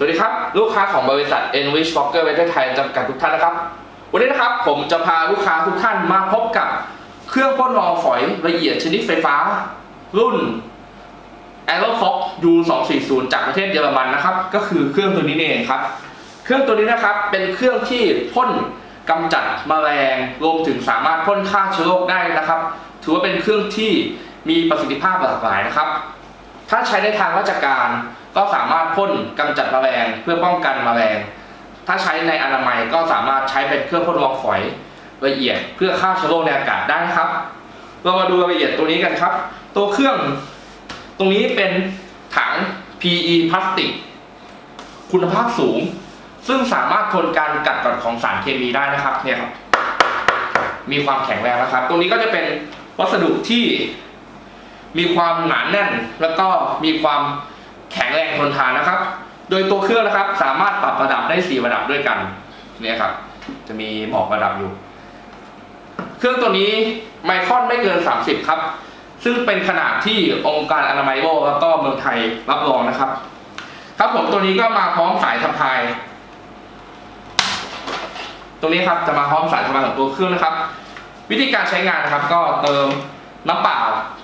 สวัสดีครับ ลูกค้าของบริษัท Enrich Walker ประเทศไทยจำกัดทุกท่านนะครับ วันนี้นะครับผมจะพาลูกค้าทุกท่านมาพบกับเครื่องพ่นรองฝอยละเอียดชนิดไฟฟ้า รุ่น a e r o f o x U240 จากประเทศเยอรมันนะครับ ก็คือเครื่องตัวนี้เองครับ เครื่องตัวนี้นะครับเป็นเครื่องที่พ่นกำจัดแมลงรวมถึงสามารถพ่นฆ่าเชื้อโรคได้นะครับ ถือว่าเป็นเครื่องที่มีประสิทธิภาพหลากหลายนะครับ ถ้าใช้ในทางราชการก็สามารถพ่นกำจัดแมลงเพื่อป้องกันแมลง ถ้าใช้ในอนามัยก็สามารถใช้เป็นเครื่องพ่นรองฝอยละเอียดเพื่อฆ่าเชื้อโรคในอากาศได้นะครับ เรามาดูรายละเอียดตัวนี้กันครับ ตัวเครื่องตรงนี้เป็นถัง PE พลาสติก คุณภาพสูง ซึ่งสามารถทนการกัดกร่อนของสารเคมีได้นะครับเนี่ยครับ มีความแข็งแรงนะครับ ตรงนี้ก็จะเป็นวัสดุที่ มีความหนาแน่น แล้วก็มีความแข็งแรงทนทานนะครับ โดยตัวเครื่องนะครับ สามารถปรับระดับได้สี่ระดับด้วยกันเนี่ยครับ จะมีบอกระดับอยู่ เครื่องตัวนี้ไมครอนไม่เกิน 30 ครับ ซึ่งเป็นขนาดที่องค์การอนามัยโลกแล้วก็เมืองไทยรับรองนะครับ ครับผมตัวนี้ก็มาพร้อมสายสะพายตรงนี้ครับจะมาพร้อมสายสะพายของตัวเครื่องนะครับ วิธีการใช้งานนะครับ ก็เติม น้ำเปล่า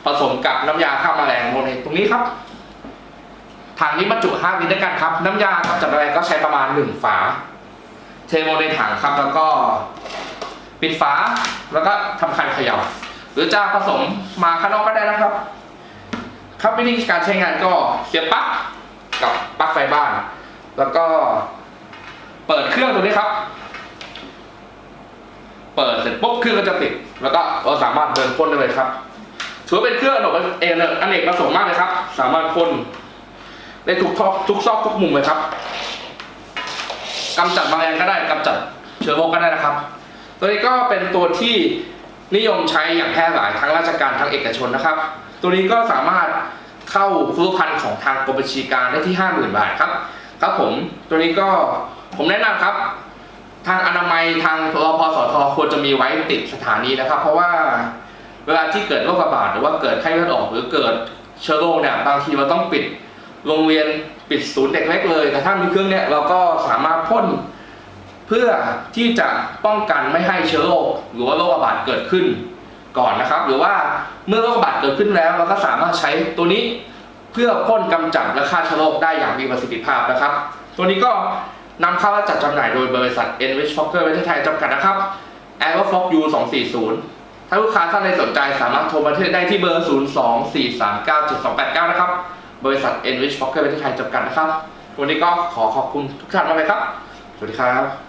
ผสมกับน้ำยาฆ่าแมลงลงในตรงนี้ครับถังนี้บรรจุ5ลิตรด้วยกันครับ น้ำยากำจัดแมลงก็ใช้ประมาณ 1 ฝา เทลงในถังครับแล้วก็ปิดฝาแล้วก็ทำคันเขย่าหรือจะผสมมาข้างนอกก็ได้นะครับ ครับวิธีการใช้งานก็เสียบปลั๊กกับปลั๊กไฟบ้าน แล้วก็เปิดเครื่องตัวนี้ครับ เปิดเสร็จปุ๊บเครื่องก็จะติด แล้วก็เราสามารถเดินพ่นได้เลยครับ ถือว่าเป็นเครื่องอเนกเออเนกประสงค์มากเลยครับ สามารถพ่นได้ทุกทอกทุกซอกทุกมุมเลยครับกำจัดแมลงก็ได้กำจัดเชื้อโรคก็ได้นะครับ ตัวนี้ก็เป็นตัวที่นิยมใช้อย่างแพร่หลายทั้งราชการทั้งเอกชนนะครับ ตัวนี้ก็สามารถเข้าครุพันธ์ของทางกรมบัญชีกลารได้ที่ 50,000 บาทครับ ครับผมตัวนี้ก็ผมแนะนำครับ ทางอนามัยทางรพสทควรจะมีไว้ติดสถานีนะครับ เพราะว่า เวลาที่เกิดโรคระบาดหรือว่าเกิดไข้เลือดออกหรือเกิดเชื้อโรคเนี่ยบางทีเราต้องปิดโรงเรียนปิดศูนย์เด็กเล็กเลย แต่ถ้ามีเครื่องเนี่ยเราก็สามารถพ่นเพื่อที่จะป้องกันไม่ให้เชื้อโรคหรือว่าโรคระบาดเกิดขึ้นก่อนนะครับ หรือว่าเมื่อโรคระบาดเกิดขึ้นแล้ว เราก็สามารถใช้ตัวนี้เพื่อพ่นกำจัดและฆ่าเชื้อโรคได้อย่างมีประสิทธิภาพนะครับ ตัวนี้ก็นำเข้าและจัดจำหน่ายโดยบริษัท Enrich Fokker ประเทศไทยจำกัดนะครับ a e r o f o x U 2 4 0 ถ้าลูกค้าท่านใดสนใจสามารถโทรมาได้ที่เบอร์ 0 2 4 3 9 7 2 8 9 นะครับ บริษัท Enrich Fokker ประเทศไทยจำกัดนะครับ วันนี้ก็ขอขอบคุณทุกท่านมากเลยครับ สวัสดีครับ